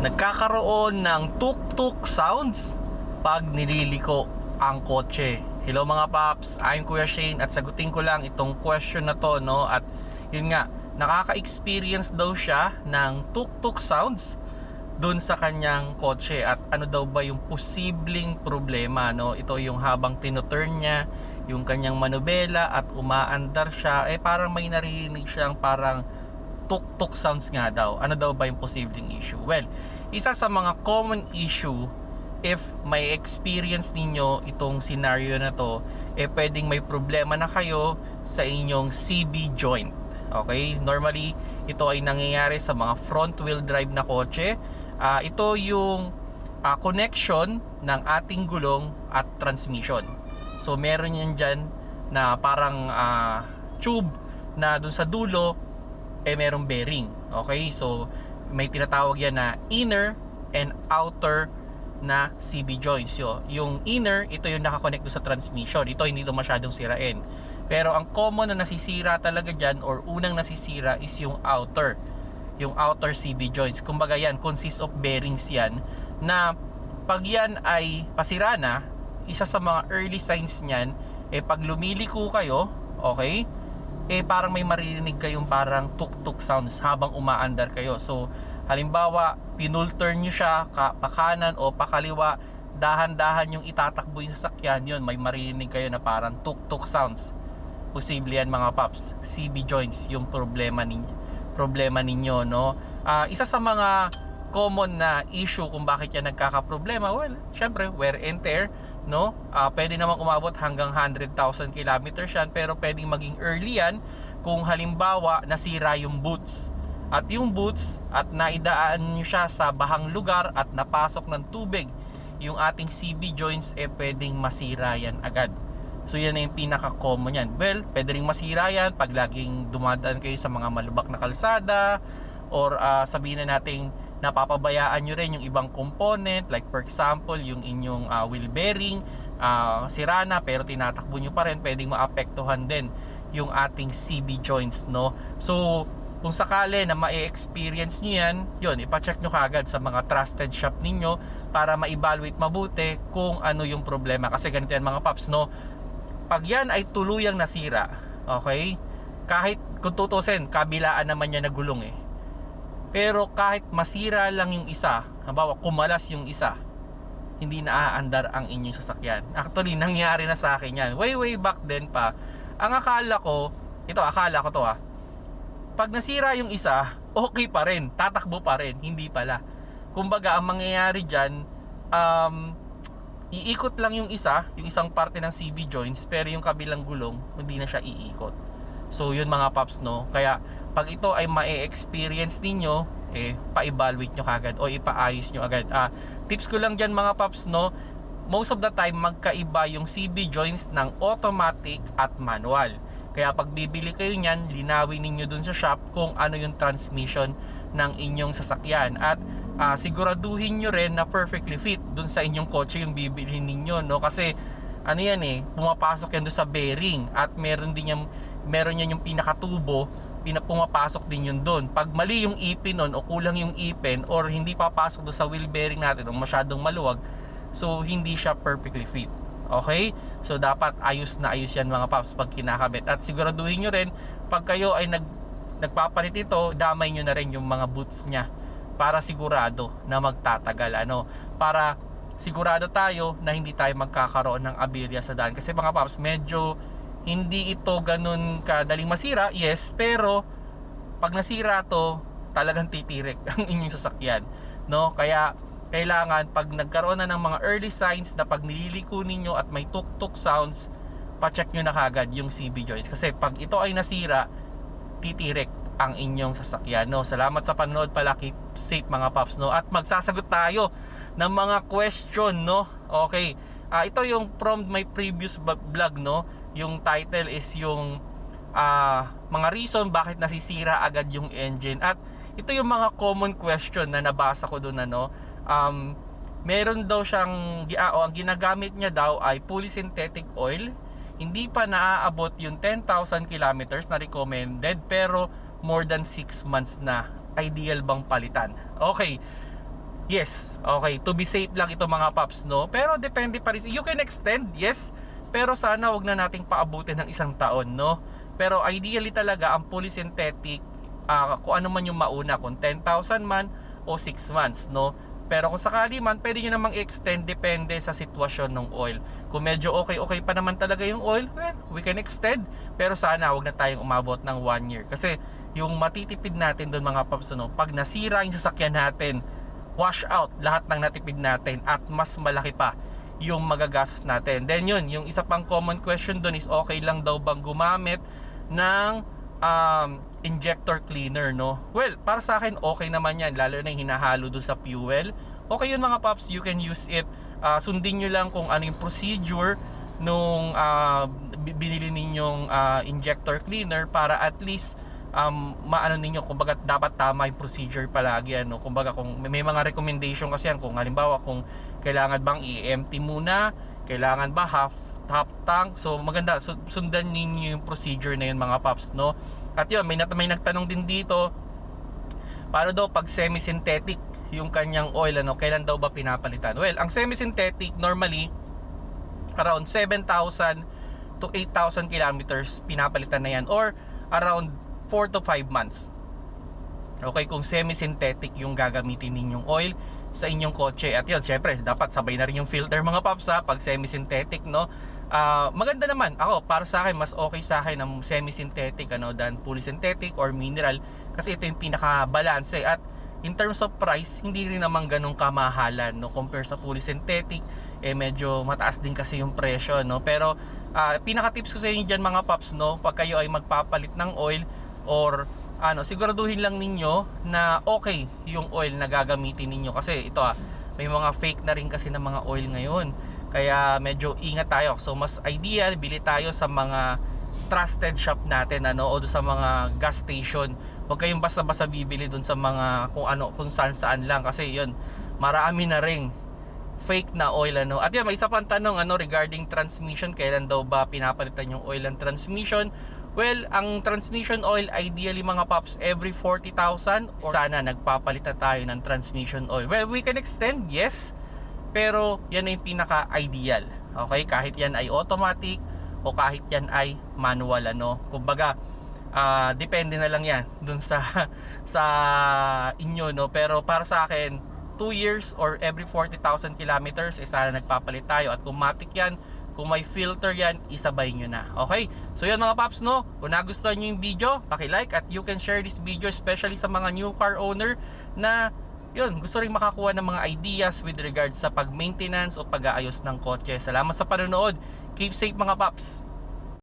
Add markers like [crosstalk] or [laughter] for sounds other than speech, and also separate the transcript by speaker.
Speaker 1: nagkakaroon ng tuk-tuk sounds pag nililiko ang kotse. Hello mga paps, I'm Kuya Shane at sagutin ko lang itong question na to no? At yun nga, nakaka-experience daw siya ng tuk-tuk sounds doon sa kanyang kotse. At ano daw ba yung posibleng problema no? Ito yung habang tinoturn niya yung kanyang manubela at umaandar siya eh parang may naririnig siyang parang tuk-tuk sounds nga daw. Ano daw ba yung posibleng issue? Well isa sa mga common issue if may experience ninyo itong scenario na to eh pwedeng may problema na kayo sa inyong CB joint. Okay? Normally ito ay nangyayari sa mga front wheel drive na kotse. Ah, ito yung ah, connection ng ating gulong at transmission. So meron yan dyan na parang ah, tube na dun sa dulo eh merong bearing. Okay? So may tinatawag yan na inner and outer na CB joints. Yo, yung inner, ito yung nakakonect sa transmission. Ito hindi ito masyadong sirain. Pero ang common na nasisira talaga dyan or unang nasisira is yung outer yung outer CB joints. Kumbaga yan, consists of bearings yan na pag yan ay pasira na, isa sa mga early signs niyan, eh pag lumiliko kayo, okay, eh parang may maririnig kayong parang tuk-tuk sounds habang umaandar kayo. So, halimbawa, pinulturn nyo siya ka, pakanan o pakaliwa, dahan-dahan yung itatakbo yung sasakyan, yun, may maririnig kayo na parang tuk-tuk sounds. Posible yan mga paps. CB joints yung problema ninyo problema ninyo no uh, isa sa mga common na issue kung bakit yan nagkakaproblema well syempre wear and tear no? Uh, pwede namang umabot hanggang 100,000 kilometers yan pero pwedeng maging early yan kung halimbawa nasira yung boots. At yung boots at naidaan nyo siya sa bahang lugar at napasok ng tubig yung ating CB joints eh pwedeng masira yan agad. So yan na yung pinaka-common yan. Well, pwede rin masira yan pag laging dumadaan kayo sa mga malubak na kalsada or uh, sabihin na nating napapabayaan nyo rin yung ibang component like for example yung inyong uh, wheel bearing uh, sira na pero tinatakbo nyo pa rin pwedeng maapektuhan din yung ating CB joints no so kung sakali na ma-experience nyo yan yun ipacheck nyo kagad sa mga trusted shop ninyo para ma-evaluate mabuti kung ano yung problema kasi ganito yan mga paps no pag yan ay tuluyang nasira, okay? Kahit kung tutusin, kabilaan naman niya na gulong eh. Pero kahit masira lang yung isa, halimbawa kumalas yung isa, hindi na aandar ang inyong sasakyan. Actually, nangyari na sa akin yan. Way, way back then pa, ang akala ko, ito akala ko to ha, ah, pag nasira yung isa, okay pa rin, tatakbo pa rin, hindi pala. Kumbaga, ang mangyayari dyan, um, iikot lang yung isa, yung isang parte ng CB joints, pero yung kabilang gulong, hindi na siya iikot. So, yun mga paps, no? Kaya, pag ito ay ma-experience ninyo, eh, pa-evaluate nyo kagad o ipaayos nyo agad. Ah, tips ko lang dyan mga paps, no? Most of the time, magkaiba yung CB joints ng automatic at manual. Kaya pag bibili kayo niyan, linawin ninyo dun sa shop kung ano yung transmission ng inyong sasakyan. At uh, siguraduhin nyo rin na perfectly fit dun sa inyong kotse yung bibilhin ninyo no kasi ano yan eh pumapasok yan doon sa bearing at meron din yung meron yan yung pinakatubo pina, pumapasok din yun doon pag mali yung ipin nun o kulang yung ipin or hindi papasok doon sa wheel bearing natin o masyadong maluwag so hindi siya perfectly fit. Okay? So dapat ayos na ayos yan mga paps pag kinakabit. At siguraduhin nyo rin pag kayo ay nag nagpapalit ito damay nyo na rin yung mga boots nya para sigurado na magtatagal. Ano? Para sigurado tayo na hindi tayo magkakaroon ng aberya sa daan. Kasi mga paps medyo hindi ito ganun kadaling masira yes pero pag nasira to talagang titirik [laughs] ang inyong sasakyan no kaya kailangan pag nagkaroon na ng mga early signs na pag nililiko ninyo at may tuk-tuk sounds pa-check nyo na kagad yung CB joints kasi pag ito ay nasira titirik ang inyong sasakyan. No? Salamat sa panonood pala. Keep safe mga paps. No? At magsasagot tayo ng mga question. No? Okay. Uh, ito yung from my previous vlog. No? Yung title is yung uh, mga reason bakit nasisira agad yung engine. At ito yung mga common question na nabasa ko doon. Ano? Um, meron daw siyang ah, oh, ang ginagamit niya daw ay polysynthetic oil hindi pa naaabot yung 10,000 kilometers na recommended pero more than 6 months na ideal bang palitan okay Yes, okay. To be safe lang ito mga paps, no? Pero depende pa rin. You can extend, yes. Pero sana wag na nating paabutin ng isang taon, no? Pero ideally talaga, ang fully synthetic, ah, kung ano man yung mauna, kung 10,000 man o 6 months, no? Pero kung sakali man, pwede nyo namang extend depende sa sitwasyon ng oil. Kung medyo okay-okay pa naman talaga yung oil, well, we can extend. Pero sana wag na tayong umabot ng 1 year. Kasi yung matitipid natin doon mga paps, no? Pag nasira yung sasakyan natin, wash out lahat ng natipid natin at mas malaki pa yung magagastos natin. Then yun, yung isa pang common question doon is okay lang daw bang gumamit ng um, injector cleaner, no? Well, para sa akin okay naman yan, lalo na yung hinahalo doon sa fuel. Okay yun mga paps, you can use it. Ah, sundin nyo lang kung ano yung procedure nung bi- binili ninyong ah, injector cleaner para at least um, maano ninyo kumbaga dapat tama yung procedure palagi ano. Kumbaga kung may, mga recommendation kasi yan kung halimbawa kung kailangan bang i-empty muna kailangan ba half half tank? So maganda so, sundan ninyo yung procedure na yun mga paps no? At yun may, nat- may nagtanong din dito paano daw pag semi-synthetic yung kanyang oil ano? Kailan daw ba pinapalitan? Well ang semi-synthetic normally around 7,000 to 8,000 kilometers pinapalitan na yan. Or around 4 to 5 months. Okay kung semi-synthetic yung gagamitin ninyong oil sa inyong kotse. At yun syempre dapat sabay na rin yung filter mga paps ha? Pag semi-synthetic no? Ah, maganda naman. Ako para sa akin mas okay sa akin ng semi-synthetic ano than fully synthetic or mineral. Kasi ito yung pinaka balance at in terms of price hindi rin naman ganun kamahalan no? Compare sa fully synthetic eh medyo mataas din kasi yung presyo no? Pero ah, pinaka tips ko sa inyo diyan mga paps no? Pag kayo ay magpapalit ng oil or ano siguraduhin lang ninyo na okay yung oil na gagamitin ninyo. Kasi ito ah may mga fake na rin kasi ng mga oil ngayon. Kaya medyo ingat tayo. So mas ideal bili tayo sa mga trusted shop natin ano o sa mga gas station. Huwag kayong basta-basta bibili doon sa mga kung ano kung saan saan lang. Kasi yun marami na ring fake na oil ano. At yan may isa pang tanong ano regarding transmission. Kailan daw ba pinapalitan yung oil ng transmission well ang transmission oil ideally mga paps every 40,000 or sana nagpapalitan tayo ng transmission oil. Well we can extend yes. Pero yan yung pinaka ideal okay? Kahit yan ay automatic o kahit yan ay manual ano? Kumbaga ah, depende na lang yan dun sa [laughs] sa inyo no? Pero para sa akin 2 years or every 40,000 kilometers eh sana nagpapalit tayo. At kung matic yan kung may filter yan isabay nyo na okay so yan mga paps no kung nagustuhan nyo yung video paki-like at you can share this video especially sa mga new car owner na yun, gusto rin makakuha ng mga ideas with regards sa pag-maintenance o pag-aayos ng kotse. Salamat sa panonood. Keep safe mga paps.